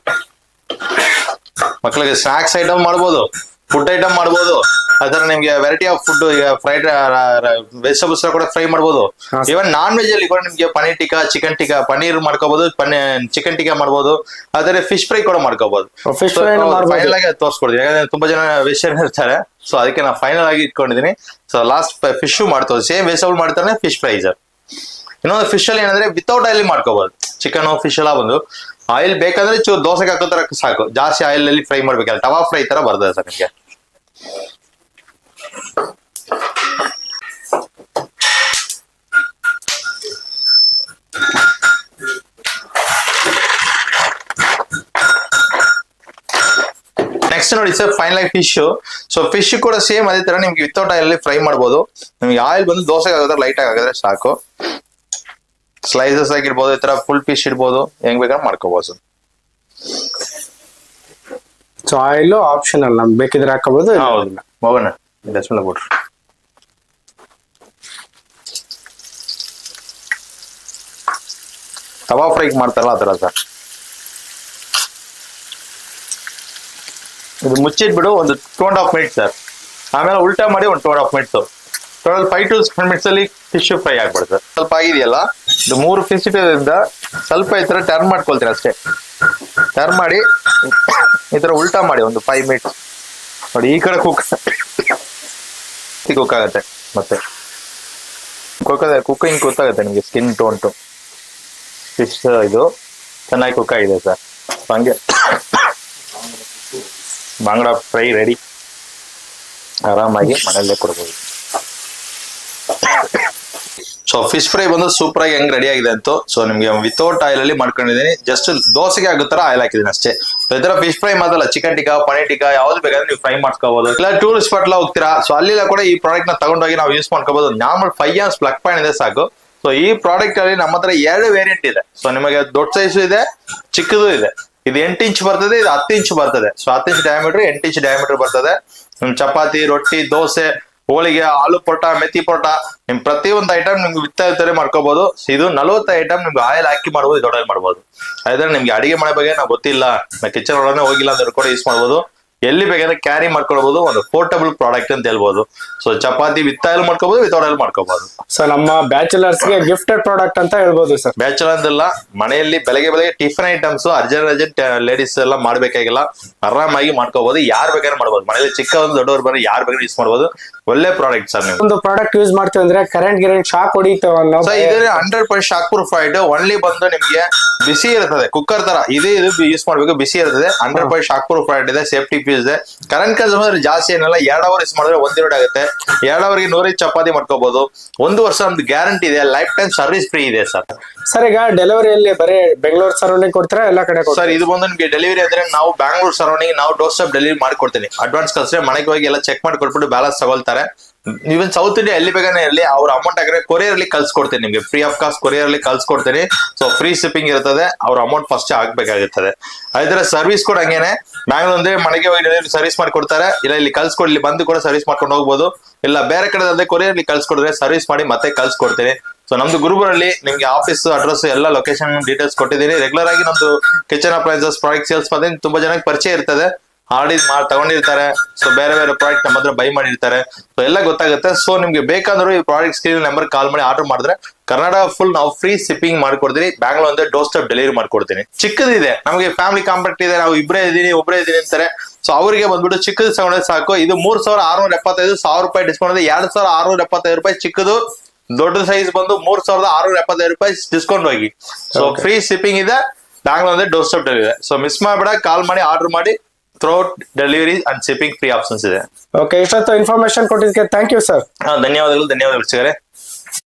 A: ಮಕ್ಕಳಿಗೆ ಸ್ನಾಕ್ಸ್ ಐಟಮ್ ಮಾಡ್ಬೋದು ಫುಡ್ ಐಟಮ್ ಮಾಡ್ಬೋದು. ಅದರ ನಿಮ್ಗೆ ವೆರೈಟಿ ಆಫ್ ಫುಡ್ ಈಗ ಫ್ರೈಡ್ ವೆಜಿಟೇಬಲ್ಸ್ ಕೂಡ ಫ್ರೈ
B: ಮಾಡಬಹುದು.
A: ಇವನ್ ನಾನ್ ವೆಜ್ ಅಲ್ಲಿ ಕೂಡ ನಿಮ್ಗೆ ಪನೀರ್ ಟಿಕಾ ಚಿಕನ್ ಟಿಕಾ ಪನೀರ್ ಮಾಡ್ಕೋಬಹುದು ಚಿಕನ್ ಟಿಕಾ ಮಾಡಬಹುದು ಆದರೆ ಫಿಶ್ ಫ್ರೈ ಕೂಡ ಮಾಡ್ಕೋಬಹುದು. ಫೈನಲ್ ಆಗಿ ತೋರಿಸ್ಕೊಡ್ತೀನಿ. ಯಾಕಂದ್ರೆ ತುಂಬಾ ಜನ ವೆಜಿಟೇರಿಯನ್ ಇರ್ತಾರೆ ಸೊ ಅದಕ್ಕೆ ನಾನು ಫೈನಲ್ ಆಗಿ ಇಟ್ಕೊಂಡಿದ್ದೀನಿ. ಸೊ ಲಾಸ್ಟ್ ಫಿಶ್ ಮಾಡ್ತೋದು ಸೇಮ್ ವೆಜಿಟೇಬಲ್ ಮಾಡ್ತಾರೆ ಫಿಶ್ ಫ್ರೈ ಸರ್ ಇನ್ನೊಂದು ಫಿಶ್ ಅಲ್ಲಿ ಏನಂದ್ರೆ ವಿತೌಟ್ ಆಯಿಲ್ ಮಾಡ್ಕೋಬಹುದು ಚಿಕನ್ ಫಿಶ್ ಎಲ್ಲ ಬಂದು. ಆಯಿಲ್ ಬೇಕಂದ್ರೆ ಚೂರು ದೋಸೆಗೆ ಹಾಕೋ ತರ ಸಾಕು. ಜಾಸ್ತಿ ಆಯಿಲ್ ಅಲ್ಲಿ ಫ್ರೈ ಮಾಡ್ಬೇಕಲ್ಲ ಟವಾ ಫ್ರೈ ತರ ಬರ್ತದೆ ಸರ್ ನಿಮಗೆ. ನೆಕ್ಸ್ಟ್ ನೋಡಿ ಸರ್ ಫೈನಲ್ ಆಗಿ ಫಿಶ್ ಸೊ ಫಿಶ್ ಕೂಡ ಸೇಮ್ ಅದೇ ತರ ನಿಮ್ಗೆ ವಿತೌಟ್ ಆಯಿಲ್ ಫ್ರೈ ಮಾಡಬಹುದು ನಿಮ್ಗೆ ಆಯಿಲ್ ಬಂದು ದೋಸೆ ಆಗೋದ್ರೆ ಲೈಟ್ ಆಗಿ ಆಗಿದ್ರೆ ಸಾಕು. ಸ್ಲೈಸಸ್ ಆಗಿರ್ಬೋದು ಈ ತರ ಫುಲ್ ಫಿಶ್ ಇರ್ಬೋದು. ಹೆಂಗ್ ಬೇಕಾದ್ರೆ ಮಾಡ್ಕೋಬಹುದು ಸರ್
B: ಸೊ ಆಯಿಲ್ ಆಪ್ಷನಲ್ ಅಲ್ಲ ಬೇಕಿದ್ರೆ ಹಾಕೋಬಹುದು
A: ಹೌದು. ಹೋಗೋಣ. ಡಸ್ಟ್ಬಿನ್ ಕೊಡ್ರಿ ತವಾ ಫ್ರೈ ಮಾಡ್ತಾರಲ್ಲ ಆ ಥರ ಸರ್. ಇದು ಮುಚ್ಚಿಟ್ಬಿಡು ಒಂದು two and half minutes sir. ಆಮೇಲೆ ಉಲ್ಟಾ ಮಾಡಿ ಒಂದು two and half minutes total five to seven minutes ಅಲ್ಲಿ ಫಿಶ್ ಫ್ರೈ ಆಗ್ಬಿಡುತ್ತೆ ಸ್ವಲ್ಪ ಆಗಿದೆಯಲ್ಲ? ಇದು ಮೂರು ಫಿಶ್ ಇರೋದ್ರಿಂದ ಸ್ವಲ್ಪ ಈ ತರ ಟರ್ನ್ ಮಾಡ್ಕೊಳ್ತೀರ ಅಷ್ಟೇ. ಟರ್ನ್ ಮಾಡಿ ಈ ತರ ಉಲ್ಟಾ ಮಾಡಿ ಒಂದು ಫೈವ್ ಮಿನಿಟ್ಸ್ ನೋಡಿ ಈ ಕಡೆ ಕುಕ್ ಕುಕ್ ಮತ್ತೆ ಕೊಕ್ಕದ ಕುಕ್ಕಿಂಗ್ ಗೊತ್ತಾಗುತ್ತೆ ನಿಮಗೆ ಸ್ಕಿನ್ ಟೋನ್ ಟು ಫಿಶ್ ಇದು ಚೆನ್ನಾಗಿ ಕುಕ್ ಆಗಿದೆ ಸರ್ ಹಂಗೆ ಬಾಂಗ್ಡ ಫ್ರೈ ರೆಡಿ ಆರಾಮಾಗಿ ಮನೆಯಲ್ಲೇ ಕೊಡ್ಬೋದು. ಸೊ ಫಿಶ್ ಫ್ರೈ ಬಂದು ಸೂಪರ್ ಆಗಿ ಹೆಂಗ್ ರೆಡಿ ಆಗಿದೆ ಅಂತ ಸೊ ನಿಮ್ಗೆ ವಿತೌಟ್ ಆಯಿಲ್ ಅಲ್ಲಿ ಮಾಡ್ಕೊಂಡಿದ್ದೀನಿ. ಜಸ್ಟ್ ದೋಸೆಗೆ ಆಗೋ ತರ ಆಯಿಲ್ ಹಾಕಿದೀನಿ ಅಷ್ಟೇ. ಸೊ ಇದರ ಫಿಶ್ ಫ್ರೈ ಮಾತ್ರ ಚಿಕನ್ ಟಿಕಾ ಪನೀರ್ ಟಿಕಾ ಯಾವ್ದು ಬೇಕಾದ್ರೆ ನೀವು ಫ್ರೈ ಮಾಡ್ಕೋಬಹುದು ಇಲ್ಲ ಟೂರಿಸ್ಟ್ ಸ್ಪಾಟ್ ಎಲ್ಲ ಹೋಗ್ತೀರಾ? ಸೊ ಅಲ್ಲಿಲ್ಲ ಕೂಡ ಈ ಪ್ರಾಡಕ್ಟ್ನ ತಗೊಂಡೋಗಿ ನಾವು ಯೂಸ್ ಮಾಡ್ಕೋಬಹುದು normal five years plug point ಇದೆ ಸಾಕು. ಸೊ ಈ ಪ್ರಾಡಕ್ಟ್ ಅಲ್ಲಿ ನಮ್ಮ ಹತ್ರ ಎರಡು ವೇರಿಯಂಟ್ ಇದೆ. ಸೊ ನಿಮಗೆ ದೊಡ್ಡ ಸೈಜು ಇದೆ, ಚಿಕ್ಕದು ಇದೆ. ಇದು ಎಂಟು ಇಂಚ್ ಬರ್ತದೆ, ಇದು ಹತ್ತು ಇಂಚ್ ಬರ್ತದೆ. ಸೊ ಹತ್ತು ಇಂಚ್ ಡಯಾಮೀಟರ್ ಎಂಟು ಇಂಚ್ ಡಯಾಮೀಟರ್ ಬರ್ತದೆ. ಚಪಾತಿ, ರೊಟ್ಟಿ, ದೋಸೆ ಹೋಳಿಗೆ, ಆಲೂ ಪರೋಟ ಮೆತ್ತಿ ಪರೋಟ, ನಿಮ್ ಪ್ರತಿಯೊಂದು ಐಟಮ್ ನಿಮ್ಗೆ ವಿತ್ತ ಮಾಡ್ಕೋಬಹುದು ಇದು ನಲವತ್ತು ಐಟಮ್ ನಿಮ್ಗೆ ಆಯಿಲ್ ಹಾಕಿ ಮಾಡ್ಬೋದು ದೊಡ್ಡ ಮಾಡ್ಬೋದು. ಅದ್ರ ನಿಮ್ಗೆ ಅಡಿಗೆ ಮಾಡೋ ಬಗ್ಗೆ ನಾವು ಗೊತ್ತಿಲ್ಲ. ನಾ ಕಿಚನ್ ಒಳಗಡೆ ಹೋಗಿಲ್ಲ ಅಂದ್ರೆ ಕೂಡ ಯೂಸ್ ಮಾಡ್ಬೋದು. ಎಲ್ಲಿ ಬೇಕಾದ್ರೆ ಕ್ಯಾರಿ ಮಾಡ್ಕೊಳ್ಬಹುದು ಒಂದು ಪೋರ್ಟಬಲ್ ಪ್ರಾಡಕ್ಟ್ ಅಂತ ಹೇಳ್ಬೋದು. ಸೊ ಚಪಾತಿ ವಿತ್ ಆಯಿಲ್ ಮಾಡ್ಕೋಬಹುದು ವಿತೌಟ್ ಆಯಿಲ್ ಮಾಡ್ಕೋಬಹುದು
B: ಸೊ ನಮ್ಮ ಬ್ಯಾಚುಲರ್ಸ್ಗೆ ಗಿಫ್ಟೆಡ್ ಪ್ರಾಡಕ್ಟ್ ಅಂತ ಹೇಳ್ಬೋದು ಸರ್
A: ಬ್ಯಾಚುಲರ್ ಅಂದಲ್ಲ ಮನೆಯಲ್ಲಿ ಬೆಳಗ್ಗೆ ಬೆಳಗ್ಗೆ tiffin items urgent urgent ladies ಎಲ್ಲ ಮಾಡ್ಬೇಕಾಗಿಲ್ಲ. ಆರಾಮಾಗಿ ಮಾಡ್ಕೋಬಹುದು ಯಾರ್ ಬೇಕಾದ್ರೆ ಮಾಡ್ಬೋದು. ಮನೆಯಲ್ಲಿ ಚಿಕ್ಕ ಒಂದು ದೊಡ್ಡವ್ರು ಬರೀ ಯಾರು ಬೇಕಾದ್ರೆ ಯೂಸ್ ಮಾಡ್ಬೋದು. ಒಳ್ಳೆ ಪ್ರಾಡಕ್ಟ್ ಸರ್ ನೀವು.
B: ಒಂದು ಪ್ರಾಡಕ್ಟ್ ಯೂಸ್ ಮಾಡ್ತೀವಿ ಅಂದ್ರೆ ಕರೆಂಟ್ ಗಿರೆಂಟ್ ಶಾಕ್ ಹೊಡಿತೇವೆ ಅನ್ನೋ
A: ಸೊ ಇದು ಹಂಡ್ರೆಡ್ ಪರ್ಸೆಂಟ್ ಶಾಕ್ ಪ್ರೂಫ್ ಆಯ್ತು ಓನ್ಲಿ ಬಂದು ನಿಮ್ಗೆ ಬಿಸಿ ಇರ್ತದೆ. ಕುಕ್ಕರ್ ತರ ಇದೇ ಇದು ಯೂಸ್ ಮಾಡ್ಬೇಕು ಬಿಸಿ ಇರ್ತದೆ. ಹಂಡ್ರೆಡ್ ಪರ್ಸೆಂಟ್ ಶಾಕ್ ಪ್ರೂಫ್ ಇದೆ ಸೇಫ್ಟಿ ಪೀಸ್ ಇದೆ ಕರೆಂಟ್ ಕನ್ಸೂಮರ್ ಜಾಸ್ತಿ ಏನಲ್ಲ ಎರಡು ಅವರ್ ಯೂಸ್ ಮಾಡಿದ್ರೆ ಒಂದ್ ಯೂನಿಟ್ ಆಗುತ್ತೆ. ಎರಡು ಅವರ್ಗೆ ನೂರೈದು ಚಪಾತಿ ಮಾಡ್ಕೋಬಹುದು ಒಂದು ವರ್ಷ ಒಂದು ಗ್ಯಾರಂಟಿ ಇದೆ ಲೈಫ್ ಟೈಮ್ ಸರ್ವಿಸ್ ಫ್ರೀ ಇದೆ ಸರ್.
B: ಸರ್ ಈಗ ಡೆಲಿವರಿಯಲ್ಲಿ ಬರೀ ಬೆಂಗಳೂರು ಸರೌಂಡಿಂಗ್ ಕೊಡ್ತೀರಾ ಎಲ್ಲ ಕಡೆ
A: ಸರ್ ಇದು ಬಂದು ನಿಮಗೆ ಡೆಲಿವರಿ ಅಂದ್ರೆ ನಾವು ಬ್ಯಾಂಗ್ಳೂರ್ ಸರೌಂಡಿಂಗ್ ನಾವು ಡೋರ್ ಸ್ಟಾಪ್ ಡೆಲಿವರಿ ಮಾಡ್ಕೊಡ್ತೀನಿ. ಅಡ್ವಾನ್ಸ್ ಕಳ್ಸಿದ್ರೆ ಮನೆಗೆ ಹೋಗಿ ಎಲ್ಲ ಚೆಕ್ ಮಾಡಿ ಕೊಟ್ಬಿಟ್ಟು ಬ್ಯಾಲೆನ್ಸ್ ತಗೊಳ್ತಾರೆ. ಇವನ್ ಸೌತ್ ಇಂಡಿಯಾ ಎಲ್ಲಿ ಬೇಕಾನೆ ಇರಲಿ, ಅವ್ರ ಅಮೌಂಟ್ ಹಾಕಿದ್ರೆ ಕೊರಿಯರ್ ಅಲ್ಲಿ ಕಳ್ಸ್ಕೊಡ್ತೀನಿ ನಿಮ್ಗೆ. ಫ್ರೀ ಆಫ್ ಕಾಸ್ಟ್ ಕೊರಿಯರ್ ಅಲ್ಲಿ ಕಳ್ಸ್ಕೊಡ್ತೀನಿ. ಸೊ ಫ್ರೀ ಶಿಪ್ಪಿಂಗ್ ಇರ್ತದೆ, ಅವ್ರ ಅಮೌಂಟ್ ಫಸ್ಟ್ ಹಾಕ್ಬೇಕಾಗಿರ್ತದೆ ಅದ್ರ ಸರ್ವಿಸ್ ಕೂಡ ಹಂಗೇನೆ. ಮ್ಯಾಂಗ್ಳೂರ್ ಅಂದ್ರೆ ಮನೆಗೆ ಹೋಗಿ ಸರ್ವಿಸ್ ಮಾಡ್ಕೊಡ್ತಾರೆ. ಇಲ್ಲ, ಇಲ್ಲಿ ಕಳ್ಸ್ಕೊಡ್ಲಿ ಬಂದು ಕೂಡ ಸರ್ವಿಸ್ ಮಾಡ್ಕೊಂಡು ಹೋಗ್ಬೋದು. ಇಲ್ಲ, ಬೇರೆ ಕಡೆ ಕೊರಿಯರ್ ಅಲ್ಲಿ ಕಳ್ಸ್ಕೊಡಿದ್ರೆ ಸರ್ವಿಸ್ ಮಾಡಿ ಮತ್ತೆ ಕಳ್ಸ್ಕೊಡ್ತೀನಿ. ಸೊ ನಮ್ದು ಗುರುಬರಲ್ಲಿ ನಿಮ್ಗೆ ಆಫೀಸ್ ಅಡ್ರೆಸ್ ಎಲ್ಲ ಲೊಕೇಶನ್ ಡೀಟೇಲ್ಸ್ ಕೊಟ್ಟಿದ್ದೀನಿ. ರೆಗ್ಯುಲರ್ ಆಗಿ ನಮ್ದು ಕಿಚನ್ ಅಪ್ಲೈನ್ಸಸ್ ಪ್ರಾಡಕ್ಟ್ ಸೇಲ್ಸ್ ಮತ್ತೆ ತುಂಬಾ ಜನಕ್ಕೆ ಪರಿಚಯ ಇರ್ತದೆ. ಆಡಿ ಮಾಡಿ ತಗೊಂಡಿರ್ತಾರೆ. ಸೊ ಬೇರೆ ಬೇರೆ ಪ್ರಾಡಕ್ಟ್ ನಮ್ಮ ಹತ್ರ ಬೈ ಮಾಡಿರ್ತಾರೆ. ಸೊ ಎಲ್ಲ ಗೊತ್ತಾಗುತ್ತೆ. ಸೊ ನಿಮ್ಗೆ ಬೇಕಾದ್ರೂ ಈ ಪ್ರಾಡಕ್ಟ್ ಸ್ಕ್ರೀನ್ ನಂಬರ್ ಕಾಲ್ ಮಾಡಿ ಆರ್ಡರ್ ಮಾಡಿದ್ರೆ ಕರ್ನಾಟಕ ಫುಲ್ ನಾವು ಫ್ರೀ ಶಿಪ್ಪಿಂಗ್ ಮಾಡ್ಕೊಡ್ತೀನಿ ಬ್ಯಾಂಗ್ಳೂರ್ ಅಂದ್ರೆ ಡೋರ್ ಸ್ಟೆಪ್ ಡೆಲಿವರಿ ಮಾಡ್ಕೊಡ್ತೀನಿ. ಚಿಕ್ಕದಿದೆ. ನಮಗೆ ಫ್ಯಾಮಿಲಿ ಕಾಂಪ್ಯಾಕ್ಟ್ ಇದೆ. ನಾವು ಇಬ್ಬರೇ ಇದೀನಿ ಒಬ್ಬರೇ ಇದೀನಿ ಅಂತಾರೆ. ಸೊ ಅವರಿಗೆ ಬಂದ್ಬಿಟ್ಟು ಚಿಕ್ಕದು ತಗೊಂಡ್ರೆ ಸಾಕು. ಇದು ಮೂರ್ ಸಾವಿರ ಆರ್ನೂರ ಎಪ್ಪತ್ತೈದು ಸಾವಿರ ರೂಪಾಯಿ ಡಿಸ್ಕೌಂಟ್ ಇದೆ ಎರಡ್ ಸಾವಿರ ಆರ್ನೂರ ಎಪ್ಪತ್ತೈದು ರೂಪಾಯಿ ಚಿಕ್ಕದು ದೊಡ್ಡ ಸೈಜ್ ಬಂದು ಮೂರ್ ಸಾವಿರದ ಆರ್ನೂರ ಎಪ್ಪತ್ತೈದು ರೂಪಾಯಿ ಡಿಸ್ಕೌಂಟ್ ಹೋಗಿ. ಸೊ ಫ್ರೀ ಶಿಪ್ಪಿಂಗ್ ಇದೆ. ಬ್ಯಾಂಗ್ಳೂರ್ ಅಂದ್ರೆ door step delivery so miss ಮಾಡಬೇಡ. ಕಾಲ್ ಮಾಡಿ ಆರ್ಡರ್ ಮಾಡಿ. Throat delivery and shipping free options ಇದೆ.
B: ಓಕೆ ಇಷ್ಟೊತ್ತು ಇನ್ಫಾರ್ಮೇಶನ್ ಕೊಟ್ಟಿದ್ದಕ್ಕೆ ಥ್ಯಾಂಕ್ ಯು ಸರ್
A: ಧನ್ಯವಾದಗಳು ಧನ್ಯವಾದಗಳು ವೀಕ್ಷಕರೇ